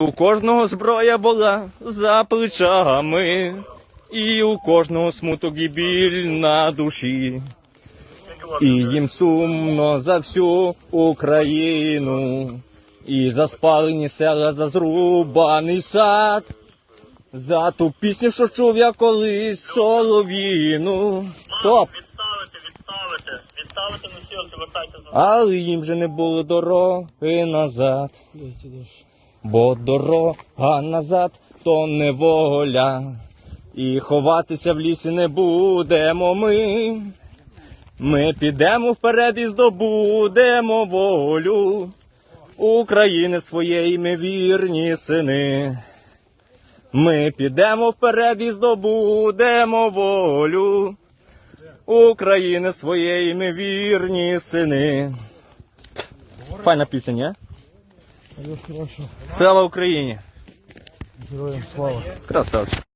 У кожного зброя була за плечами, і у кожного смуток і біль на душі. І їм сумно за всю Україну, і за спалені села, за зрубаний сад, за ту пісню, що чув я колись солов'їну. Стоп! Відставити, відставити, відставити вертайте за Але їм же не було дороги назад. Бо дорога назад то неволя. І ховатися в лісі не будемо ми. Ми підемо вперед і здобудемо волю. України своєї ми вірні сини. Ми підемо вперед і здобудемо волю. України своєї ми вірні сини. Файна пісня, ні? Слава Україні! героям слава. Красавчик.